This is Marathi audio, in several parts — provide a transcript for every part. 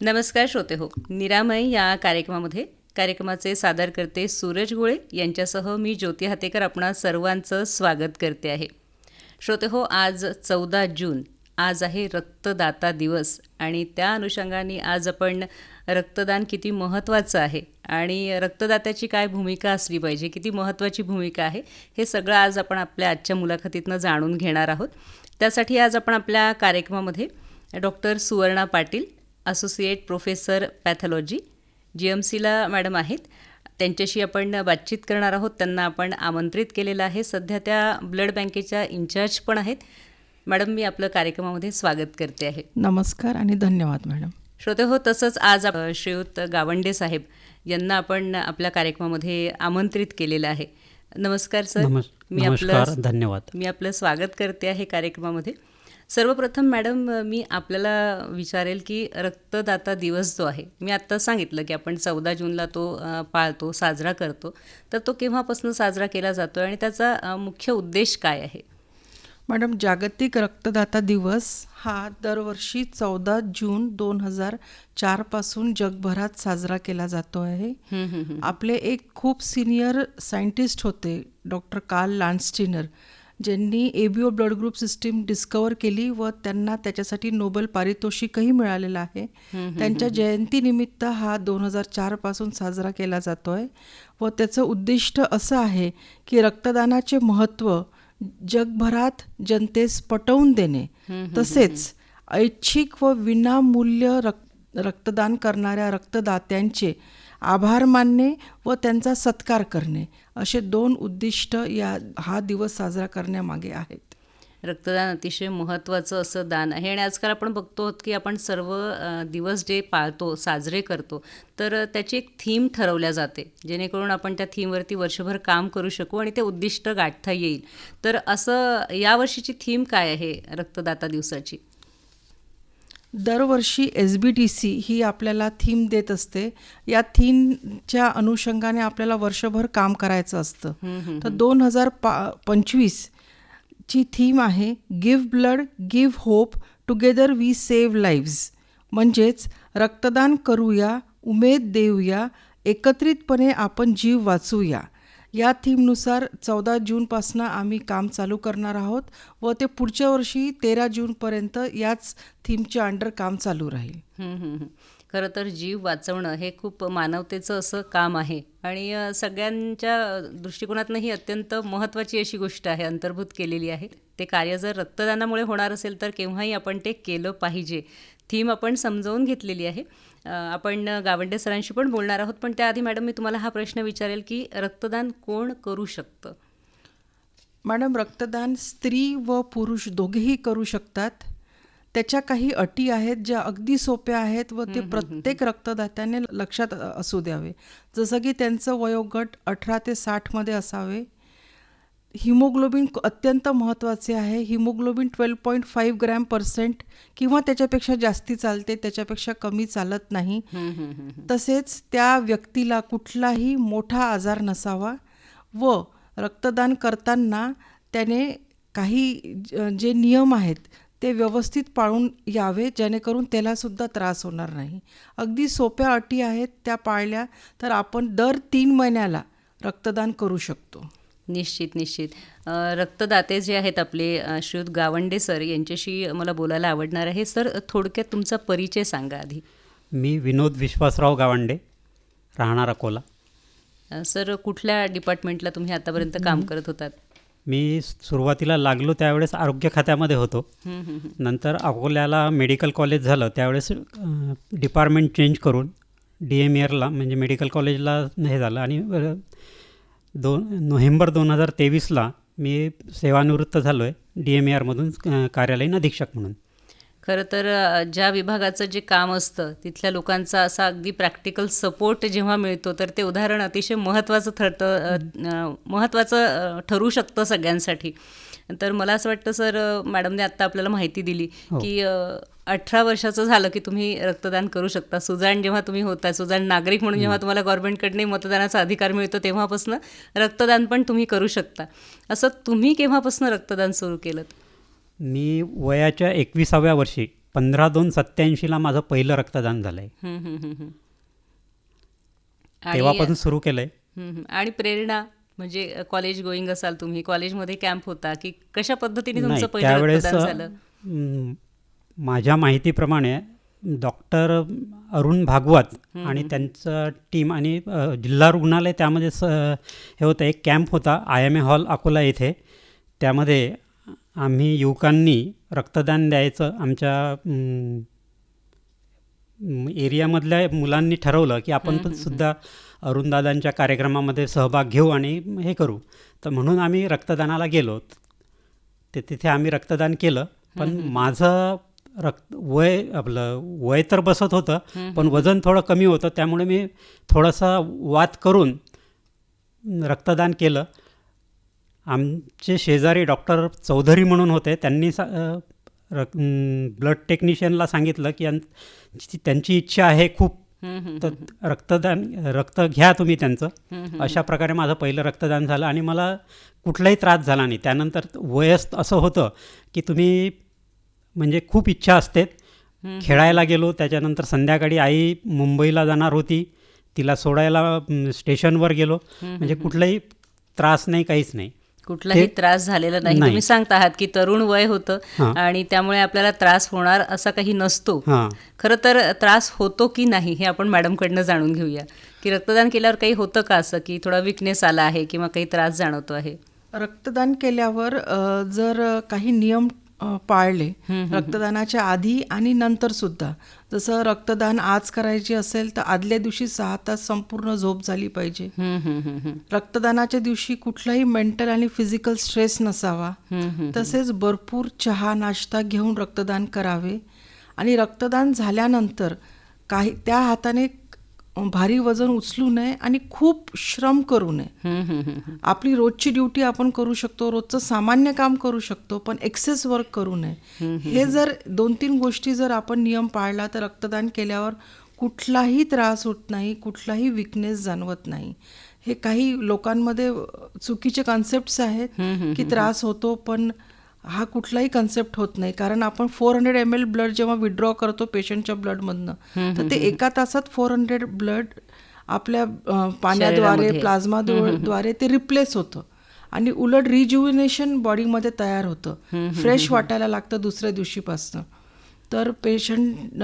नमस्कार श्रोते हो निरामय या कार्यक्रमामध्ये कार्यक्रमाचे सादरकर्ते सूरज गोळे यांच्यासह मी ज्योती हातेकर आपणा सर्वांचं स्वागत करते आहे. श्रोते हो आज चौदा जून आज आहे रक्तदाता दिवस आणि त्या अनुषंगाने आज आपण रक्तदान किती महत्त्वाचं आहे आणि रक्तदात्याची काय भूमिका असली पाहिजे किती महत्त्वाची भूमिका आहे हे सगळं आज आपण आपल्या आजच्या मुलाखतीतनं जाणून घेणार आहोत. त्यासाठी आज आपण आपल्या कार्यक्रमामध्ये doctor Suvarna Patil associate professor pathology G M सीला मॅडम आहेत. त्यांच्याशी आपण बातचीत करणार आहोत. त्यांना आपण आमंत्रित केलेलं आहे. सध्या त्या ब्लड बँकेच्या इन्चार्ज पण आहेत. मॅडम मी आपलं कार्यक्रमामध्ये स्वागत करते आहे. नमस्कार आणि धन्यवाद मॅडम श्रोते हो तसंच आज आप- श्रीयुत गावंडे साहेब यांना आपण आपल्या कार्यक्रमामध्ये आमंत्रित केलेलं आहे. नमस्कार सर. नमस् मी नमस्कार आपलं धन्यवाद. मी आपलं स्वागत करते आहे कार्यक्रमामध्ये. सर्वप्रथम मॅडम मी आपल्याला विचारेल की रक्तदाता दिवस जो आहे मी आत्ता सांगितलं की आपण चौदा जूनला तो पाळतो साजरा करतो. तर तो केव्हापासून साजरा केला जातो आणि त्याचा मुख्य उद्देश काय आहे? मॅडम जागतिक रक्तदाता दिवस हा दरवर्षी चौदा जून दोन हजार चारपासून जगभरात साजरा केला जातो आहे. आपले एक खूप सिनियर सायंटिस्ट होते डॉक्टर कार्ल लान्स्टिनर. ज्यांनी ABO blood group system discover केली व त्यांना त्याच्यासाठी नोबेल पारितोषिकही मिळालेलं आहे. त्यांच्या जयंतीनिमित्त हा दोन हजार चारपासून साजरा केला जातो आहे व त्याचं उद्दिष्ट असं आहे की रक्तदानाचे महत्त्व जगभरात जनतेस पटवून देणे. तसेच ऐच्छिक व विनामूल्य रक्त रक्तदान करणाऱ्या रक्तदात्यांचे आभार मानणे व त्यांचा सत्कार करणे. असे दोन उद्दिष्ट या हा दिवस साजरा करण्यामागे आहेत. रक्तदान अतिशय महत्त्वाचं असं दान आहे. आणि आजकाल आपण बघतो आहोत की आपण सर्व दिवस जे पाळतो साजरे करतो तर त्याची एक थीम ठरवल्या जाते. जेणेकरून आपण त्या थीमवरती वर्षभर काम करू शकू आणि ते उद्दिष्ट गाठता येईल. तर असं यावर्षीची थीम काय आहे रक्तदाता दिवसाची? दरवर्षी एस बी टी सी ही आपल्याला थीम देत असते. या थीमच्या अनुषंगाने आपल्याला वर्षभर काम करायचं असतं. तर दोन हजार पा पंचवीस ची थीम आहे give blood give hope together we save lives म्हणजेच रक्तदान करूया उमेद देऊया एकत्रितपणे आपण जीव वाचूया. या थीमनुसार चौदा जूनपासनं आम्ही काम चालू करणार आहोत व ते पुढच्या वर्षी तेरा जूनपर्यंत याच थीमच्या अंडर काम चालू राहील. खरं तर जीव वाचवणं हे खूप मानवतेचं असं काम आहे आणि सगळ्यांच्या दृष्टिकोनातनं ही अत्यंत महत्त्वाची अशी गोष्ट आहे अंतर्भूत केलेली आहे. ते कार्य जर रक्तदानामुळे होणार असेल तर केव्हाही आपण ते केलं पाहिजे. थीम आपण समजावून घेतलेली आहे. आपण गावंडे सरांशी पण बोलणार आहोत पण त्याआधी मॅडम मी तुम्हाला हा प्रश्न विचारेल की रक्तदान कोण करू शकतं? मॅडम रक्तदान स्त्री व पुरुष दोघेही करू शकतात. त्याच्या काही अटी आहेत ज्या अगदी सोप्या आहेत व ते प्रत्येक रक्तदात्याने लक्षात असू द्यावे. जसं की त्यांचं वयोगट अठरा ते साठमध्ये असावे. हिमोग्लोबिन अत्यंत महत्त्वाचे आहे. Haemoglobin twelve point five gram percent किंवा त्याच्यापेक्षा जास्ती चालते त्याच्यापेक्षा कमी चालत नाही. तसेच त्या व्यक्तीला कुठलाही मोठा आजार नसावा व रक्तदान करताना त्याने काही जे नियम आहेत ते व्यवस्थित पाळून यावे जेणेकरून त्यालासुद्धा त्रास होणार नाही. अगदी सोप्या अटी आहेत त्या पाळल्या तर आपण दर तीन महिन्याला रक्तदान करू शकतो. निश्चित निश्चित. रक्तदाते जे आहेत आपले श्रीयुत गावंडे सर यांच्याशी मला बोलायला आवडणार आहे. सर थोडक्यात तुमचा परिचय सांगा आधी. मी विनोद विश्वासराव गावंडे राहणार अकोला. सर कुठल्या डिपार्टमेंटला तुम्ही आतापर्यंत काम करत होतात? मी सुरुवातीला लागलो त्यावेळेस आरोग्य खात्यामध्ये होतो. नंतर अकोल्याला मेडिकल कॉलेज झालं. त्यावेळेस डिपार्टमेंट चेंज करून डी एम इयरला म्हणजे मेडिकल कॉलेजला हे झालं. आणि दोन नोव्हेंबर दोन हजार तेवीसला मी सेवानिवृत्त झालो आहे डी एम ए आरमधून कार्यालयीन अधीक्षक म्हणून. खरं तर ज्या विभागाचं जे काम असतं तिथल्या लोकांचा असा अगदी प्रॅक्टिकल सपोर्ट जेव्हा मिळतो तर ते उदाहरण अतिशय महत्त्वाचं ठरतं महत्त्वाचं ठरू शकतं सगळ्यांसाठी. तर मला असं वाटतं सर मॅडमने आत्ता आपल्याला माहिती दिली हो. की अठरा वर्षाचं झालं की तुम्ही रक्तदान करू शकता. सुजाण जेव्हा तुम्ही होता सुजाण नागरिक म्हणून जेव्हा तुम्हाला गव्हर्नमेंटकडे मतदानाचा अधिकार मिळतो तेव्हापासून रक्तदान पण तुम्ही करू शकता. असं तुम्ही केव्हापासून रक्तदान सुरू केलं मी वयाच्या एकविसाव्या वर्षी पंधरा दोन सत्याऐंशीला माझं पहिलं रक्तदान झालं आहे तेव्हापासून सुरू केलं आहे. आणि प्रेरणा? म्हणजे कॉलेज गोईंग असाल तुम्ही कॉलेजमध्ये कॅम्प होता की कशा पद्धतीने तुमचं पहिलं त्यावेळेस रक्तदान झालं? अं, माझ्या माहितीप्रमाणे डॉक्टर अरुण भागवत आणि त्यांचं टीम आणि जिल्हा रुग्णालय त्यामध्ये स हे होतं एक कॅम्प होता I M A hall Akola येथे. त्यामध्ये आम्ही युवकांनी रक्तदान द्यायचं आमच्या एरियामधल्या मुलांनी ठरवलं की आपण पण सुद्धा अरुणदादांच्या कार्यक्रमामध्ये सहभाग घेऊ आणि हे करू. तर म्हणून आम्ही रक्तदानाला गेलो. ते तिथे आम्ही रक्तदान केलं. पण माझं रक्त वय आपलं वय तर बसत होतं. पण वजन थोडं कमी होतं. त्यामुळे मी थोडंसं वाद करून रक्तदान केलं. आमचे शेजारी डॉक्टर चौधरी म्हणून होते. त्यांनी सा रक ब्लड टेक्निशियनला सांगितलं की त्यांची इच्छा आहे खूप. तर रक्तदान रक्त घ्या तुम्ही त्यांचं. अशा प्रकारे माझं पहिलं रक्तदान झालं आणि मला कुठलाही त्रास झाला नाही. त्यानंतर वयस असं होतं की तुम्ही म्हणजे खूप इच्छा असते. खेळायला गेलो त्याच्यानंतर संध्याकाळी आई मुंबईला जाणार होती. तिला सोडायला स्टेशनवर गेलो. म्हणजे कुठलाही त्रास नाही काहीच नाही. कुठलाही त्रास झालेला नाही. तुम्ही सांगता आहात की तरुण वय होतं. आणि त्यामुळे आपल्याला त्रास होणार असा काही नसतो. हां. खरं तर त्रास होतो की नाही हे आपण मॅडमकडनं जाणून घेऊया. की रक्तदान केल्यावर काही होतं का असं? की थोडा विकनेस आला आहे किंवा काही त्रास जाणवतो आहे? रक्तदान केल्यावर जर काही नियम पाळले रक्तदानाच्या आधी आणि नंतर सुद्धा जसं रक्तदान आज करायचे असेल तर आदल्या दिवशी सहा तास संपूर्ण झोप झाली पाहिजे. हम्म, हम्म, हम्म, हम्म. रक्तदानाच्या दिवशी कुठलाही मेंटल आणि फिजिकल स्ट्रेस नसावा. तसेच भरपूर चहा नाश्ता घेऊन रक्तदान करावे. आणि रक्तदान झाल्यानंतर काही त्या हाताने भारी वजन उचलू नये आणि खूप श्रम करू नये. आपली रोजची ड्युटी आपण करू शकतो रोजचं सामान्य काम करू शकतो पण एक्सेस वर्क करू नये. हे जर दोन तीन गोष्टी जर आपण नियम पाळला तर रक्तदान केल्यावर कुठलाही त्रास होत नाही कुठलाही विकनेस जाणवत नाही. हे काही लोकांमध्ये चुकीचे कन्सेप्ट आहेत की त्रास होतो पण हा कुठलाही कन्सेप्ट होत नाही. कारण आपण four hundred M L blood जेव्हा विड्रॉ करतो पेशंटच्या ब्लडमधनं तर ते एका तासात फोर हंड्रेड ब्लड आपल्या पाण्याद्वारे शरीरामध्ये. प्लाझ्मा द्वारे ते रिप्लेस होतं. आणि उलट रिज्युविनेशन बॉडीमध्ये तयार होतं. फ्रेश वाटायला लागतं दुसऱ्या दिवशीपासनं. तर पेशंट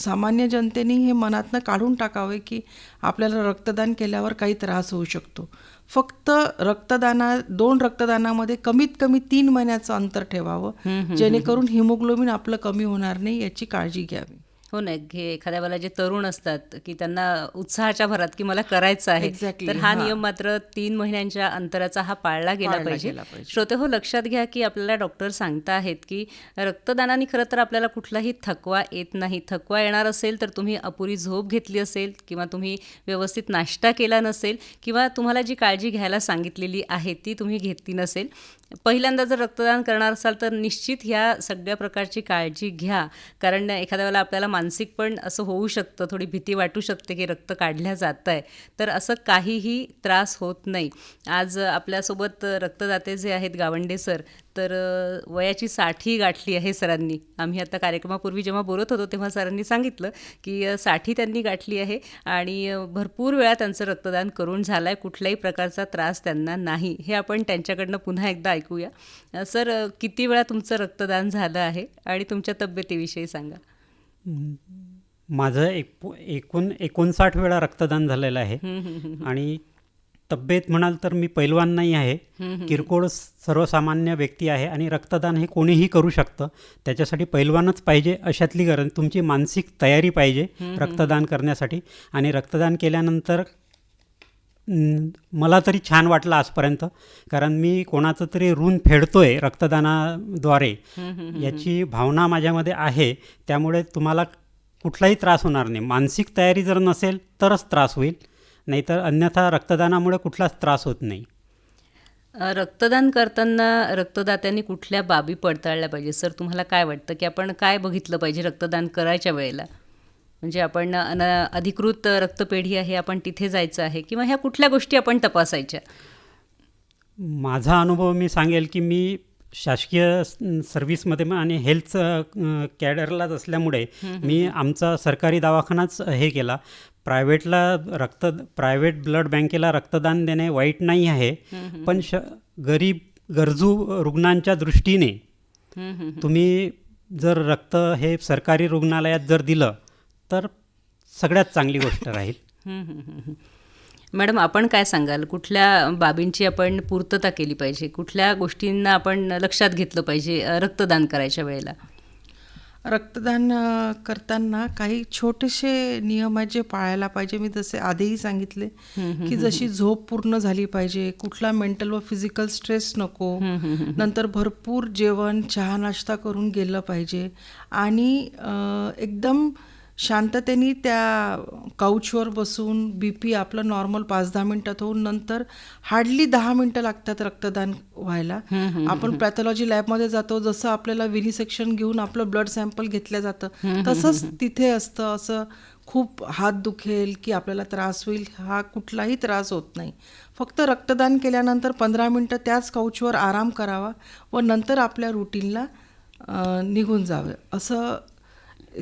सामान्य जनतेने हे मनातनं काढून टाकावे की आपल्याला रक्तदान केल्यावर काही त्रास होऊ शकतो. फक्त रक्तदाना दोन रक्तदानामध्ये कमीत कमी तीन महिन्याचं अंतर ठेवावं. जेणेकरून हिमोग्लोबिन आपलं कमी होणार नाही याची काळजी घ्यावी. हो ना हे एखाद्या वेळेला जे तरुण असतात की त्यांना उत्साहाच्या भरात की मला करायचं आहे Exactly, तर हा. नियम मात्र तीन महिन्यांच्या अंतराचा हा पाळला गेला पाळला पाहिजे गेला पाहिजे. श्रोते हो लक्षात घ्या की आपल्याला डॉक्टर सांगता आहेत की रक्तदानाने खरं तर आपल्याला कुठलाही थकवा येत नाही थकवा येणार असेल तर तुम्ही अपुरी झोप घेतली असेल किंवा तुम्ही व्यवस्थित नाश्ता केला नसेल किंवा तुम्हाला जी काळजी घ्यायला सांगितलेली आहे ती तुम्ही घेतली नसेल पहिल्यांदा जर रक्तदान करणार असाल तर निश्चित ह्या सगळ्या प्रकारची काळजी घ्या. कारण एखाद्या वेळेला आपल्याला मानसिक पण असं होऊ शकतं थोडी भीती वाटू शकते की रक्त काढल्या जात आहे तर असं काहीही त्रास होत नाही. आज आपल्यासोबत रक्तदाते जे आहेत गावंडे सर तर वयाची साठी गाठली आहे सरांनी. आम्ही आता कार्यक्रमापूर्वी जेव्हा बोलत होतो तेव्हा सरांनी सांगितलं की साठी त्यांनी गाठली आहे आणि भरपूर वेळा त्यांचं रक्तदान करून झालं आहे कुठल्याही प्रकारचा त्रास त्यांना नाही. हे आपण त्यांच्याकडनं पुन्हा एकदा ऐकूया. सर किती वेळा तुमचं रक्तदान झालं आहे आणि तुमच्या तब्येतीविषयी सांगा. माझं एक एकूण एकोणसाठ वेळा रक्तदान झालेलं आहे. आणि तब्येत म्हणाल तर मी पैलवान नाही आहे. किरकोळ सर्वसामान्य व्यक्ती आहे आणि रक्तदान हे कोणीही करू शकतं. त्याच्यासाठी पैलवानच पाहिजे अशातली गरज तुमची मानसिक तयारी पाहिजे रक्तदान करण्यासाठी. आणि रक्तदान केल्यानंतर मला तरी छान वाटलं आजपर्यंत कारण मी कोणाचं तरी ऋण फेडतोय रक्तदानाद्वारे. याची भावना माझ्यामध्ये आहे. त्यामुळे तुम्हाला कुठलाही त्रास होणार नाही. मानसिक तयारी जर नसेल तरच त्रास होईल. नाहीतर अन्यथा रक्तदानामुळे कुठलाच त्रास होत नाही. रक्तदान करताना रक्तदात्यांनी कुठल्या बाबी पडताळल्या पाहिजे सर तुम्हाला काय वाटतं की आपण काय बघितलं पाहिजे रक्तदान करायच्या वेळेला? म्हणजे आपण अन अधिकृत रक्तपेढी आहे आपण तिथे जायचं आहे किंवा ह्या कुठल्या गोष्टी आपण तपासायच्या? माझा अनुभव मी सांगेल की मी शासकीय सर्व्हिसमध्ये आणि हेल्थ कॅडरलाच असल्यामुळे मी आमचा सरकारी दवाखानाच हे केला. प्रायव्हेटला रक्त प्रायव्हेट ब्लड बँकेला रक्तदान देणे वाईट नाही आहे पण श गरीब गरजू रुग्णांच्या दृष्टीने तुम्ही जर रक्त हे सरकारी रुग्णालयात जर दिलं तर सगळ्यात चांगली गोष्ट राहील. मॅडम आपण काय सांगाल? कुठल्या बाबींची आपण पूर्तता केली पाहिजे? कुठल्या गोष्टींना आपण लक्षात घेतलं पाहिजे रक्तदान करायच्या वेळेला? रक्तदान करताना काही छोटेसे नियम आहेत जे पाळायला पाहिजे. मी जसे आधीही सांगितले की जशी झोप पूर्ण झाली पाहिजे. कुठला मेंटल व फिजिकल स्ट्रेस नको. नंतर भरपूर जेवण चहा नाश्ता करून गेलं पाहिजे. आणि एकदम शांततेने त्या काउचवर बसून बी पी आपलं नॉर्मल पाच दहा मिनिटात होऊन नंतर हार्डली दहा मिनिटं लागतात रक्तदान व्हायला. आपण पॅथॉलॉजी लॅबमध्ये जातो जसं आपल्याला विनिसेक्शन घेऊन आपलं ब्लड सॅम्पल घेतलं जातं तसंच तिथे असतं असं खूप हात दुखेल की आपल्याला त्रास होईल हा कुठलाही त्रास होत नाही. फक्त रक्तदान केल्यानंतर पंधरा मिनटं त्याच काउचवर आराम करावा व नंतर आपल्या रुटीनला निघून जावं. असं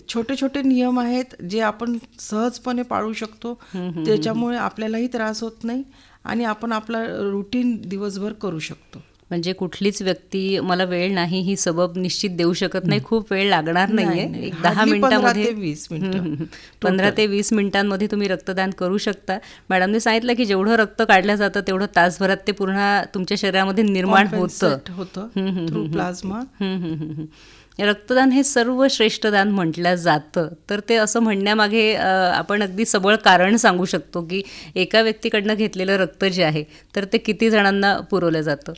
छोटे छोटे नियम आहेत जे आपण सहजपणे पाळू शकतो. त्याच्यामुळे आपल्यालाही त्रास होत नाही आणि आपण आपला रुटीन दिवसभर करू शकतो. म्हणजे कुठलीच व्यक्ती मला वेळ नाही ही सबब निश्चित देऊ शकत नाही. खूप वेळ लागणार नाही, नाहीये. एक दहा मिनिटामध्ये ते वीस मिनिटं. पंधरा ते वीस मिनिटांमध्ये तुम्ही रक्तदान करू शकता. मॅडमने सांगितलं की जेवढं रक्त काढलं जातं तेवढं तासभरात ते पुन्हा तुमच्या शरीरामध्ये निर्माण होतं. होतं प्लाझ्मा रक्तदान हे सर्व श्रेष्ठ दान म्हटलं जातं. तर ते असं म्हणण्यामागे आपण अगदी सबळ कारण सांगू शकतो की एका व्यक्तीकडनं घेतलेलं रक्त जे आहे तर ते किती जणांना पुरवलं जातं?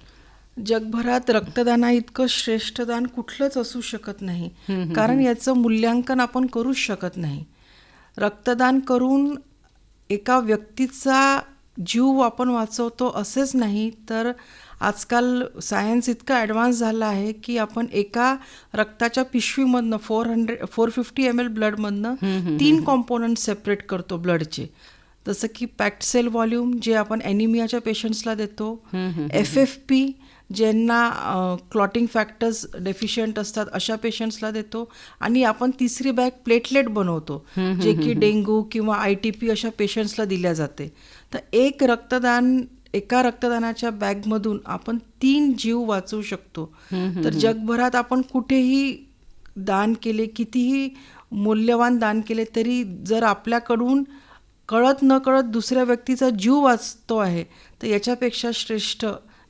जगभरात रक्तदाना इतकं श्रेष्ठ दान कुठलंच असू शकत नाही. कारण याचं मूल्यांकन आपण करूच शकत नाही. रक्तदान करून एका व्यक्तीचा जीव आपण वाचवतो असेच नाही तर आजकाल सायन्स इतकं ॲडव्हान्स झालं आहे की आपण एका रक्ताच्या पिशवीमधनं four hundred four fifty M L ब्लडमधनं तीन कॉम्पोनंट सेपरेट करतो ब्लडचे जसं की पॅक्ट सेल व्हॉल्यूम जे आपण ॲनिमियाच्या पेशंट्सला देतो एफ एफ पी ज्यांना क्लॉटिंग फॅक्टर्स डेफिशियंट असतात अशा पेशंट्सला देतो आणि आपण तिसरी बॅग प्लेटलेट बनवतो जे की डेंग्यू किंवा आय टी पी अशा पेशंट्सला दिल्या जाते. तर एक रक्तदान एका रक्तदानाच्या बॅगमधून आपण तीन जीव वाचवू शकतो. तर जगभरात आपण कुठेही दान केले कितीही मूल्यवान दान केले तरी जर आपल्याकडून कळत न कळत दुसऱ्या व्यक्तीचा जीव वाचतो आहे तर याच्यापेक्षा श्रेष्ठ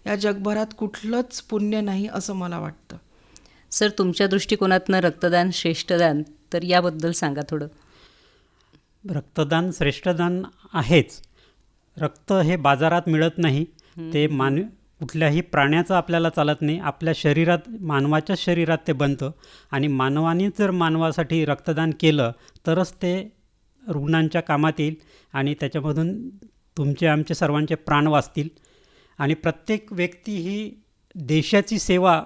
या जगभरात कुठलंच पुण्य नाही असं मला वाटतं. सर तुमच्या दृष्टिकोनातनं रक्तदान श्रेष्ठदान तर याबद्दल सांगा थोडं. रक्तदान श्रेष्ठदान आहेच. रक्त हे बाजारात मिळत नाही. ते मान कुठल्याही प्राण्याचं आपल्याला चालत नाही. आपल्या शरीरात मानवाच्या शरीरात ते बनतं. आणि मानवाने जर मानवासाठी रक्तदान केलं तरच ते रुग्णांच्या कामात येईल आणि त्याच्यामधून तुमचे आमचे सर्वांचे प्राण वाचतील. आणि प्रत्येक व्यक्ती ही देशाची सेवा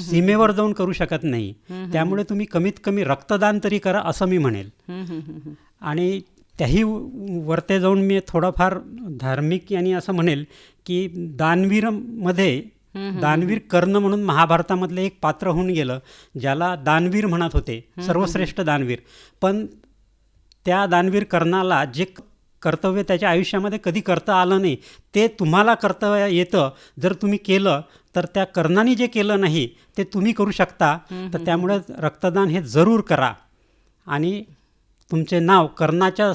सीमेवर जाऊन करू शकत नाही. त्यामुळे तुम्ही कमीत कमी रक्तदान तरी करा असं मी म्हणेल. आणि त्याही वरते जाऊन मी थोडंफार धार्मिक यांनी असं म्हणेल की दानवीरमध्ये दानवीर कर्ण म्हणून महाभारतामधलं एक पात्र होऊन गेलं ज्याला दानवीर म्हणत होते सर्वश्रेष्ठ दानवीर. पण त्या दानवीर कर्णाला जे कर्तव्य त्याच्या आयुष्यामध्ये कधी करता आलं नाही ते तुम्हाला कर्तव्य येतं. जर तुम्ही केलं तर त्या कर्णाने जे केलं नाही ते तुम्ही करू शकता. तर त्यामुळे रक्तदान हे जरूर करा. आणि तुमचे नाव कर्णाच्या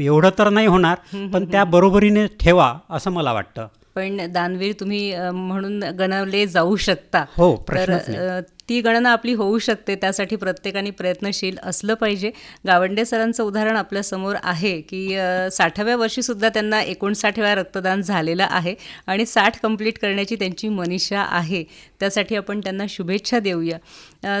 एवढं तर नाही होणार पण त्या बरोबरीने ठेवा असं मला वाटतं. पण दानवीर तुम्ही म्हणून गणवले जाऊ शकता. हो, तर ती गणना आपली होऊ शकते त्यासाठी प्रत्येकाने प्रयत्नशील असलं पाहिजे. गावंडे सरांचं उदाहरण आपल्यासमोर आहे की साठाव्या वर्षीसुद्धा त्यांना एकोणसाठ वेळा रक्तदान झालेलं आहे आणि साठ कंप्लीट करण्याची त्यांची मनीषा आहे. त्यासाठी आपण त्यांना शुभेच्छा देऊया.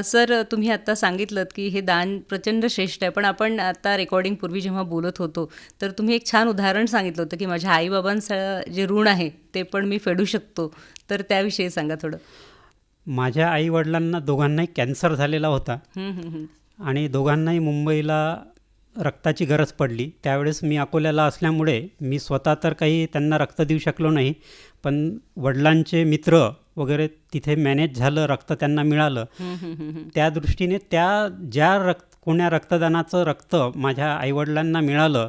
सर तुम्ही आत्ता सांगितलं की हे दान प्रचंड श्रेष्ठ आहे पण आपण आता रेकॉर्डिंगपूर्वी जेव्हा बोलत होतो तर तुम्ही एक छान उदाहरण सांगितलं होतं की माझ्या आईबाबांचं जे ऋण आहे ते पण मी फेडू शकतो. तर त्याविषयी सांगा थोडं. माझ्या आईवडिलांना दोघांनाही कॅन्सर झालेला होता. आणि दोघांनाही मुंबईला रक्ताची गरज पडली. त्यावेळेस मी अकोल्याला असल्यामुळे मी स्वतः तर काही त्यांना रक्त देऊ शकलो नाही पण वडिलांचे मित्र वगैरे तिथे मॅनेज झालं रक्त त्यांना मिळालं. त्या दृष्टीने त्या ज्या रक्त कोण्या रक्तदानाचं रक्त माझ्या आईवडिलांना मिळालं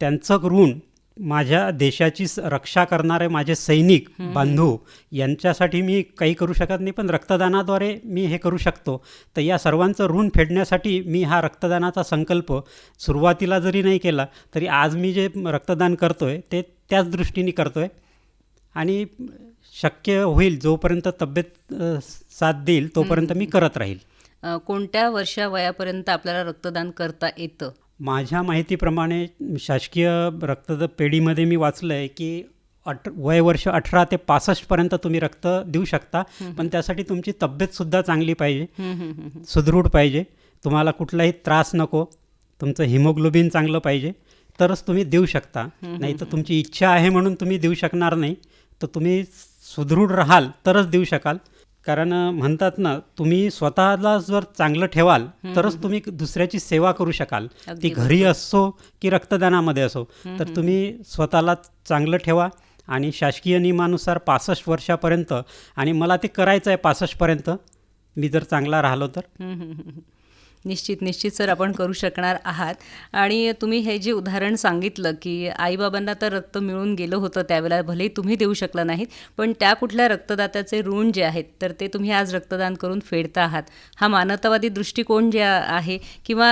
त्यांचं ऋण माझ्या देशाची स- रक्षा करणारे माझे सैनिक बांधू यांच्यासाठी मी काही करू शकत नाही पण रक्तदानाद्वारे मी हे करू शकतो. तर या सर्वांचं ऋण फेडण्यासाठी मी हा रक्तदानाचा संकल्प सुरुवातीला जरी नाही केला तरी आज मी जे रक्तदान करतो आहे ते त्याच दृष्टीने करतो आहे आणि शक्य होईल जोपर्यंत तब्येत साथ देईल तोपर्यंत मी करत राहील. कोणत्या वर्षा वयापर्यंत आपल्याला रक्तदान करता येतं? माझ्या माहितीप्रमाणे शासकीय रक्त पेढीमध्ये मी वाचलं आहे की अठ वय वर्ष अठरा ते पासष्टपर्यंत तुम्ही रक्त देऊ शकता पण त्यासाठी तुमची तब्येतसुद्धा चांगली पाहिजे. सुदृढ पाहिजे. तुम्हाला कुठलाही त्रास नको. तुमचं हिमोग्लोबिन चांगलं पाहिजे. तरच तुम्ही देऊ शकता. नाही तर तुमची इच्छा आहे म्हणून तुम्ही देऊ शकणार नाही. तर तुम्ही सुदृढ राहाल तरच देऊ शकाल. कारण म्हणतात ना तुम्ही स्वतःला जर चांगलं ठेवाल तरच तुम्ही दुसऱ्याची सेवा करू शकाल. ती घरी असो की रक्तदानामध्ये असो तर तुम्ही स्वतःला चांगलं ठेवा आणि शासकीय नियमानुसार पासष्ट वर्षापर्यंत आणि मला ते करायचं आहे पासष्टपर्यंत मी जर चांगला राहिलो तर. निश्चित निश्चित सर आपण करू शकणार आहात. आणि तुम्ही हे जे उदाहरण सांगितलं की आईबाबांना तर रक्त मिळून गेलं होतं त्यावेळेला भलेही तुम्ही देऊ शकला नाहीत पण त्या कुठल्या रक्तदात्याचे ऋण जे आहेत तर ते तुम्ही आज रक्तदान करून फेडता आहात. हा मानवतावादी दृष्टिकोन जे आहे किंवा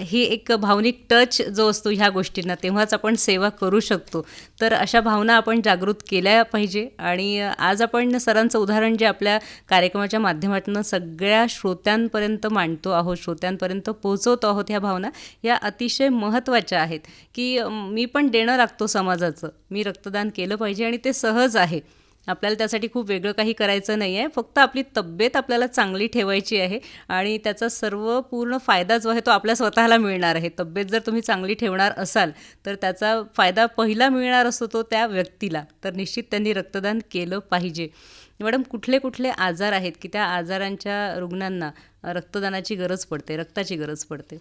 ही एक भावनिक टच जो असतो ह्या गोष्टींना तेव्हाच आपण सेवा करू शकतो. तर अशा भावना आपण जागृत केल्या पाहिजे. आणि आज आपण सरांचं उदाहरण जे आपल्या कार्यक्रमाच्या माध्यमातून सगळ्या श्रोत्यांपर्यंत मांडतो आहोत श्रोत्यांपर्यंत पोहोचवतो आहोत ह्या भावना या अतिशय महत्त्वाच्या आहेत. की मी पण देणं लागतो समाजाचं. मी रक्तदान केलं पाहिजे आणि ते सहज आहे. आपल्याला त्यासाठी खूप वेगळं काही करायचं नाही आहे. फक्त आपली तब्येत आपल्याला चांगली ठेवायची आहे आणि त्याचा सर्व पूर्ण फायदा जो आहे तो आपल्या स्वतःला मिळणार आहे. तब्येत जर तुम्ही चांगली ठेवणार असाल तर त्याचा फायदा पहिला मिळणार असतो तो त्या व्यक्तीला. तर निश्चित त्यांनी रक्तदान केलं पाहिजे. मॅडम कुठले कुठले आजार आहेत की त्या आजारांच्या रुग्णांना रक्तदानाची गरज पडते रक्ताची गरज पडते?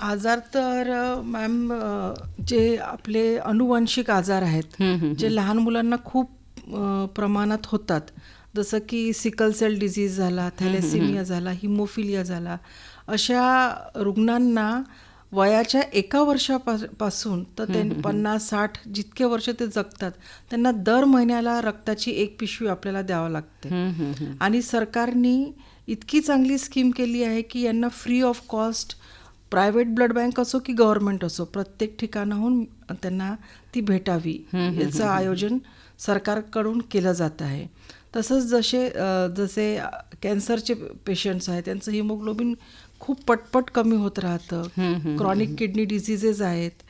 आजार तर मॅम जे आपले अनुवंशिक आजार आहेत जे लहान मुलांना खूप प्रमाणात होतात. जसं की सिकल सेल डिझीज झाला थॅलेसिमिया झाला हिमोफिलिया झाला अशा रुग्णांना वयाच्या एका वर्षापासून तर ते पन्नास साठ जितके वर्ष ते जगतात त्यांना दर महिन्याला रक्ताची एक पिशवी आपल्याला द्यावं लागते. आणि सरकारने इतकी चांगली स्कीम केली आहे की यांना free of cost private blood bank असो की गव्हर्नमेंट असो प्रत्येक ठिकाणाहून त्यांना ती भेटावी. याचं आयोजन सरकारकडून केलं जात आहे. तसंच जसे जसे कॅन्सरचे पेशंट्स आहेत त्यांचं हिमोग्लोबिन खूप पटपट कमी होत राहतं. क्रॉनिक किडनी डिझिजेस आहेत.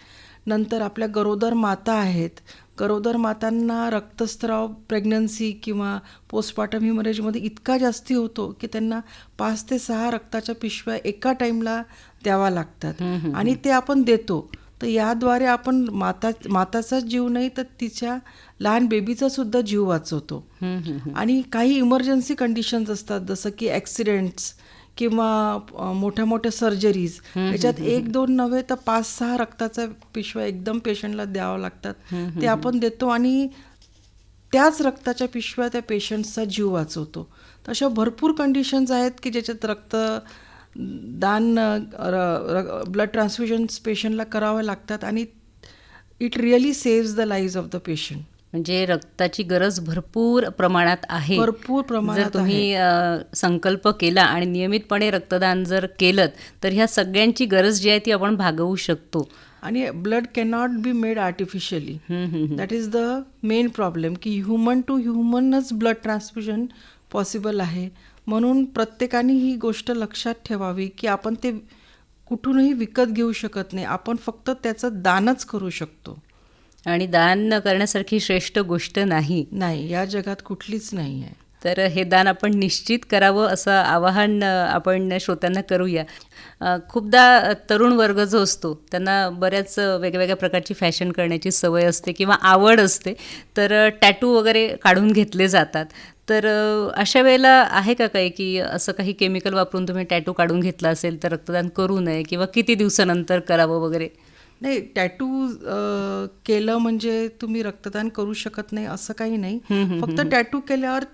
नंतर आपल्या गरोदर माता आहेत. गरोदर मातांना रक्तस्राव प्रेग्नन्सी किंवा पोस्टपार्टम हिमरेजमध्ये इतका जास्ती होतो की त्यांना पाच ते सहा रक्ताच्या पिशव्या एका टाईमला द्यावा लागतात. आणि ते आपण देतो. तर याद्वारे आपण माता माताचाच जीव नाही तर तिच्या लहान बेबीचा सुद्धा जीव वाचवतो. आणि काही इमर्जन्सी कंडिशन्स असतात जसं की ॲक्सिडेंट्स किंवा मोठ्या मोठ्या सर्जरीज याच्यात एक दोन नव्हे तर पाच सहा रक्ताच्या पिशव्या एकदम पेशंटला द्यावं लागतात. ते आपण देतो आणि त्याच रक्ताच्या पिशव्या त्या पेशंट्सचा जीव वाचवतो. तर अशा भरपूर कंडिशन्स आहेत की ज्याच्यात रक्त दान ब्लड ट्रान्सफ्युजन्स पेशंटला करावं लागतात आणि it really saves the live of the patient म्हणजे रक्ताची गरज भरपूर प्रमाणात आहे. भरपूर जर प्रमाणात तुम्ही अ, संकल्प केला आणि नियमितपणे रक्तदान जर केलं तर ह्या सगळ्यांची गरज जी आहे ती आपण भागवू शकतो. आणि blood cannot be made artificially that is the main problem की ह्युमन टू ह्युमनच ब्लड ट्रान्सफ्युजन पॉसिबल आहे. म्हणून प्रत्येकाने ही गोष्ट लक्षात ठेवावी की आपण ते कुठूनही विकत घेऊ शकत नाही. आपण फक्त त्याचं दानच करू शकतो. आणि दान करण्यासारखी श्रेष्ठ गोष्ट नाही. नाही या जगात कुठलीच नाही आहे. तर हे दान आपण निश्चित करावं असं आवाहन आपण श्रोत्यांना करूया. खूपदा तरुण वर्ग जो असतो त्यांना बऱ्याच वेगवेगळ्या प्रकारची फॅशन करण्याची सवय असते किंवा आवड असते. तर टॅटू वगैरे काढून घेतले जातात. तर अशा वेळेला आहे का काही की असं काही केमिकल वापरून तुम्ही टॅटू काढून घेतला असेल तर रक्तदान करू नये किंवा किती दिवसानंतर करावं वगैरे? नाही टॅटू केलं म्हणजे तुम्ही रक्तदान करू शकत नाही असं काही नाही. फक्त टॅटू केल्यावर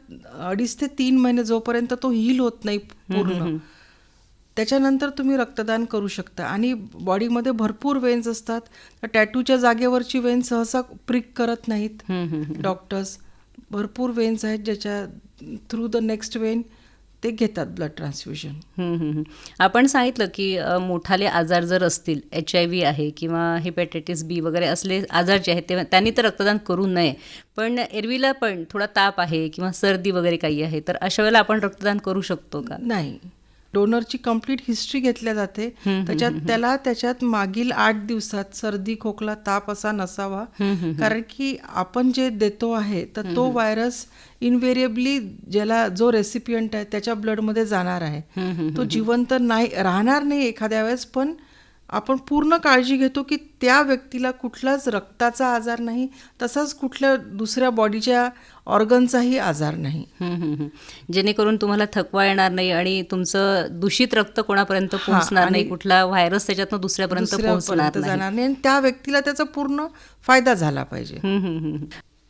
अडीच ते तीन महिने जोपर्यंत तो हील होत नाही पूर्ण त्याच्यानंतर तुम्ही रक्तदान करू शकता. आणि बॉडीमध्ये भरपूर वेन्स असतात. तर टॅटूच्या जागेवरची वेन सहसा प्रिक करत नाहीत. डॉक्टर्स भरपूर वेन्स आहेत ज्याच्या थ्रू द नेक्स्ट वेन ते घेतात ब्लड ट्रान्सफ्युजन. आपण सांगितलं की मोठाले आजार जर असतील एच आय व्ही आहे किंवा हेपॅटायटिस बी वगैरे असले आजार जे आहेत ते त्यांनी तर रक्तदान करू नये. पण एरवीला पण थोडा ताप आहे किंवा सर्दी वगैरे काही आहे तर अशा वेळेला आपण रक्तदान करू शकतो का? नाही. डोनरची कंप्लीट हिस्ट्री घेतल्या जाते. त्याच्यात त्याला त्याच्यात मागील आठ दिवसात सर्दी खोकला ताप असा नसावा. कारण की आपण जे देतो आहे तर तो व्हायरस इनव्हेरिएबली ज्याला जो रेसिपियंट आहे त्याच्या ब्लडमध्ये जाणार आहे. तो जिवंत नाही राहणार नाही एखाद्या वेळेस पण आपण पूर्ण काळजी घेतो की त्या व्यक्तीला कुठलाच रक्ताचा आजार नाही तसाच कुठल्या दुसऱ्या बॉडीच्या ऑर्गनचाही आजार नाही. जेणेकरून तुम्हाला थकवा येणार नाही आणि तुमचं दूषित रक्त कोणापर्यंत पोहोचणार नाही कुठला व्हायरस त्याच्यातनं दुसऱ्यापर्यंत पोहोचणार जाणार नाही. आणि त्या व्यक्तीला त्याचा पूर्ण फायदा झाला पाहिजे.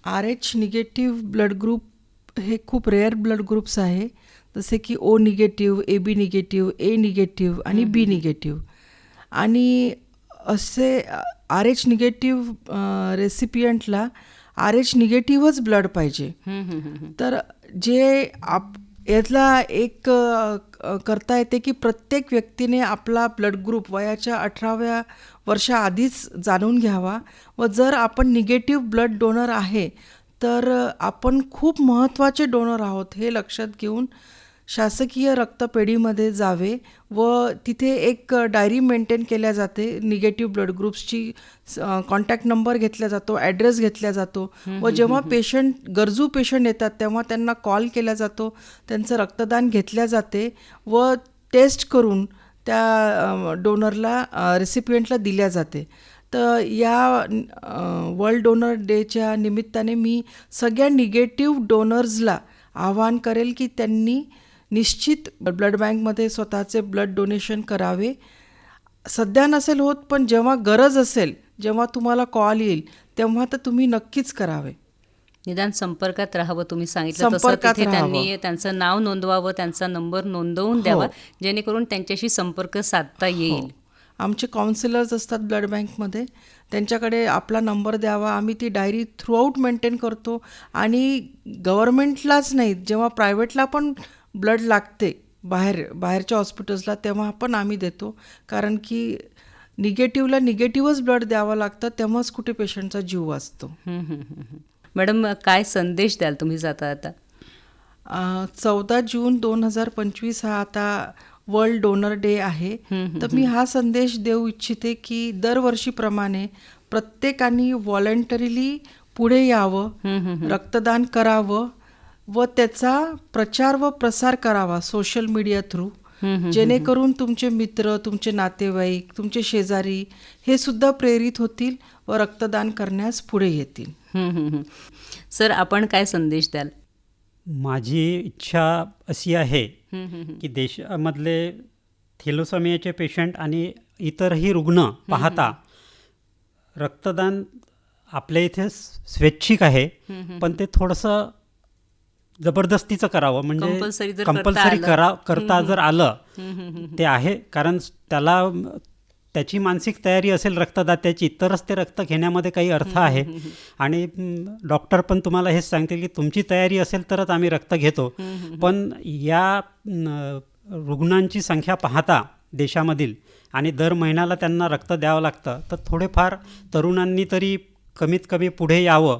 R H negative blood group हे खूप रेअर ब्लड ग्रुप्स आहे. जसे की O negative A B negative A negative आणि बी निगेटिव्ह आणि असे आर एच निगेटिव्ह रेसिपियंटला आर एच निगेटिव्हच ब्लड पाहिजे. तर जे आप यातला एक करता येते की प्रत्येक व्यक्तीने आपला ब्लड ग्रुप वयाच्या अठराव्या वर्षाआधीच जाणून घ्यावा व जर आपण निगेटिव्ह ब्लड डोनर आहे तर आपण खूप महत्त्वाचे डोनर आहोत हे लक्षात घेऊन शासकीय रक्तपेढीमध्ये जावे व तिथे एक डायरी मेंटेन केल्या जाते. निगेटिव्ह ब्लड ग्रुप्सची कॉन्टॅक्ट नंबर घेतला जातो ॲड्रेस घेतला जातो व जेव्हा पेशंट गरजू पेशंट येतात तेव्हा त्यांना कॉल केला जातो. त्यांचं रक्तदान घेतल्या जाते व टेस्ट करून त्या डोनरला रेसिपियंटला दिल्या जाते. तर या वर्ल्ड डोनर डेच्या निमित्ताने मी सगळ्या निगेटिव्ह डोनर्सला आवाहन करेल की त्यांनी निश्चित ब्लड बँकमध्ये स्वतःचे ब्लड डोनेशन करावे. सध्या नसेल होत पण जेव्हा गरज असेल जेव्हा तुम्हाला कॉल येईल तेव्हा तर तुम्ही नक्कीच करावे. निदान संपर्कात राहावं तुम्ही सांगितलं तसं. तिथे. त्यांनी त्यांचं नाव नोंदवावं त्यांचा नंबर नोंदवून द्यावा जेणेकरून त्यांच्याशी संपर्क साधता येईल. आमचे काउन्सिलर्स असतात ब्लड बँकमध्ये. त्यांच्याकडे आपला नंबर द्यावा. आम्ही ती डायरी थ्रूआउट मेंटेन करतो. आणि गव्हर्मेंटलाच नाही जेव्हा प्रायव्हेटला पण ब्लड लागते बाहेर बाहेरच्या हॉस्पिटल्सला तेव्हा पण आम्ही देतो. कारण की निगेटिव्हला निगेटिव्हच ब्लड द्यावं लागतं तेव्हाच कुठे पेशंटचा जीव वाचतो. मॅडम काय संदेश द्याल तुम्ही जाता आता? चौदा जून दोन हजार पंचवीस हा आता वर्ल्ड डोनर डे आहे. तर मी हा संदेश देऊ इच्छिते की दरवर्षीप्रमाणे प्रत्येकाने व्हॉलंटरीली पुढे यावं रक्तदान करावं व त्याचा प्रचार व प्रसार करावा सोशल मीडिया थ्रू जेणेकरून तुमचे मित्र तुमचे नातेवाईक तुमचे शेजारी हे सुद्धा प्रेरित होतील व रक्तदान करण्यास पुढे येतील. सर आपण काय संदेश द्याल? माझी इच्छा अशी आहे. की देशामधले थेलोसमियाचे पेशंट आणि इतरही रुग्ण पाहता रक्तदान आपल्या इथे स्वैच्छिक आहे. पण ते थोडंसं जबरदस्तीचं करावं म्हणजे कंपल्सरी. करा करता जर आलं ते आहे. कारण त्याला त्याची मानसिक तयारी असेल रक्तदात्याची तरच ते रक्त घेण्यामध्ये काही अर्थ आहे. आणि डॉक्टर पण तुम्हाला हेच सांगतील की तुमची तयारी असेल तरच आम्ही रक्त घेतो. पण या रुग्णांची संख्या पाहता देशामधील आणि दर महिन्याला त्यांना रक्त द्यावं लागतं तर थोडेफार तरुणांनी तरी कमीत कमी पुढे यावं.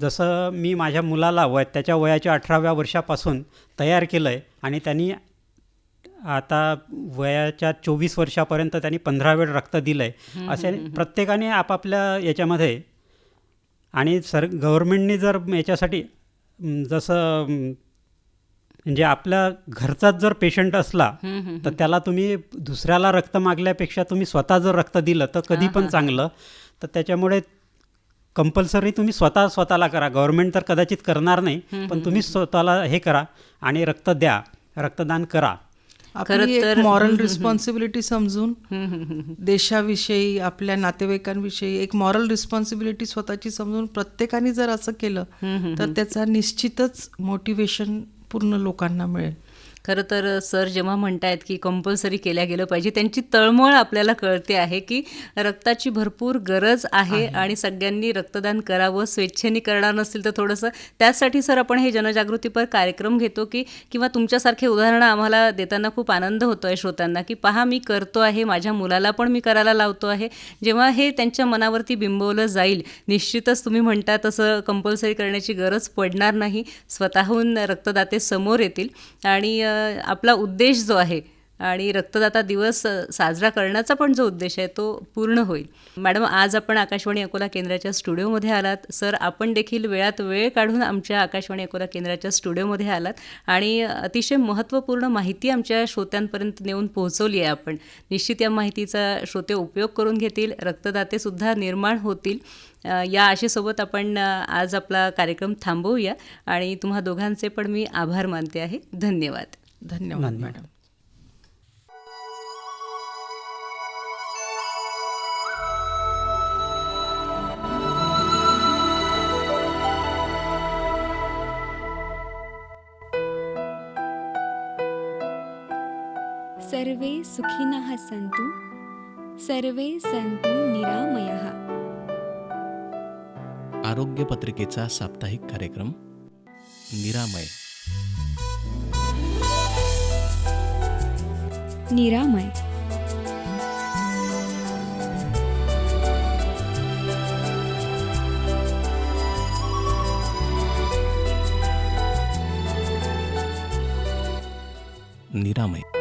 जसं मी माझ्या मुलाला वय त्याच्या वयाच्या अठराव्या वर्षापासून तयार केलं आहे आणि त्यांनी आता वयाच्या चोवीस वर्षापर्यंत त्यांनी पंधरा वेळ रक्त दिलं आहे असे प्रत्येकाने आपापल्या याच्यामध्ये आणि सर गव्हर्मेंटनी जर याच्यासाठी जसं म्हणजे आपल्या घरचाच जर पेशंट असला तर त्याला तुम्ही दुसऱ्याला रक्त मागल्यापेक्षा तुम्ही स्वतः जर रक्त दिलं तर कधी पण चांगलं. तर त्याच्यामुळे कंपल्सरी तुम्ही स्वतः स्वतःला करा. गव्हर्मेंट तर कदाचित करणार नाही पण तुम्ही स्वतःला हे करा आणि रक्त द्या. रक्तदान करा. आपली एक तर- मॉरल रिस्पॉन्सिबिलिटी समजून. देशाविषयी आपल्या नातेवाईकांविषयी एक मॉरल रिस्पॉन्सिबिलिटी स्वतःची समजून प्रत्येकाने जर असं केलं तर त्याचा निश्चितच मोटिवेशन पूर्ण लोकांना मिळेल. खरं तर सर जेव्हा म्हणतायत की कंपल्सरी केल्या गेलं पाहिजे त्यांची तळमळ आपल्याला कळते आहे की रक्ताची भरपूर गरज आहे आणि सगळ्यांनी रक्तदान करावं स्वेच्छेने करणार नसतील तर थोडंसं. त्यासाठी सर आपण हे जनजागृतीपर कार्यक्रम घेतो की किंवा तुमच्यासारखे उदाहरणं आम्हाला देताना खूप आनंद होतो आहे श्रोत्यांना की पहा मी करतो आहे माझ्या मुलाला पण मी करायला लावतो आहे. जेव्हा हे त्यांच्या मनावरती बिंबवलं जाईल निश्चितच तुम्ही म्हणता तसं कंपल्सरी करण्याची गरज पडणार नाही स्वतःहून रक्तदाते समोर येतील. आणि आपला उद्देश जो आहे आणि रक्तदाता दिवस साजरा करण्याचा पण जो उद्देश आहे तो पूर्ण होईल. मॅडम आज आपण आकाशवाणी अकोला केंद्राच्या स्टुडिओमध्ये आलात. सर आपण देखील वेळात वेळ काढून आमच्या आकाशवाणी अकोला केंद्राच्या स्टुडिओमध्ये आलात आणि अतिशय महत्त्वपूर्ण माहिती आमच्या श्रोत्यांपर्यंत नेऊन पोहोचवली आहे आपण. निश्चित या माहितीचा श्रोते उपयोग करून घेतील रक्तदातेसुद्धा निर्माण होतील. या आशेसोबत आपण आज आपला कार्यक्रम थांबवूया आणि तुम्हा दोघांचे पण मी आभार मानते आहे. धन्यवाद. धन्यवाद मॅडम. सर्वे सुखिनः सन्तु सर्वे सन्तु निरामयः. आरोग्य पत्रिकेचा साप्ताहिक कार्यक्रम निरामय. निरामय। निरामय।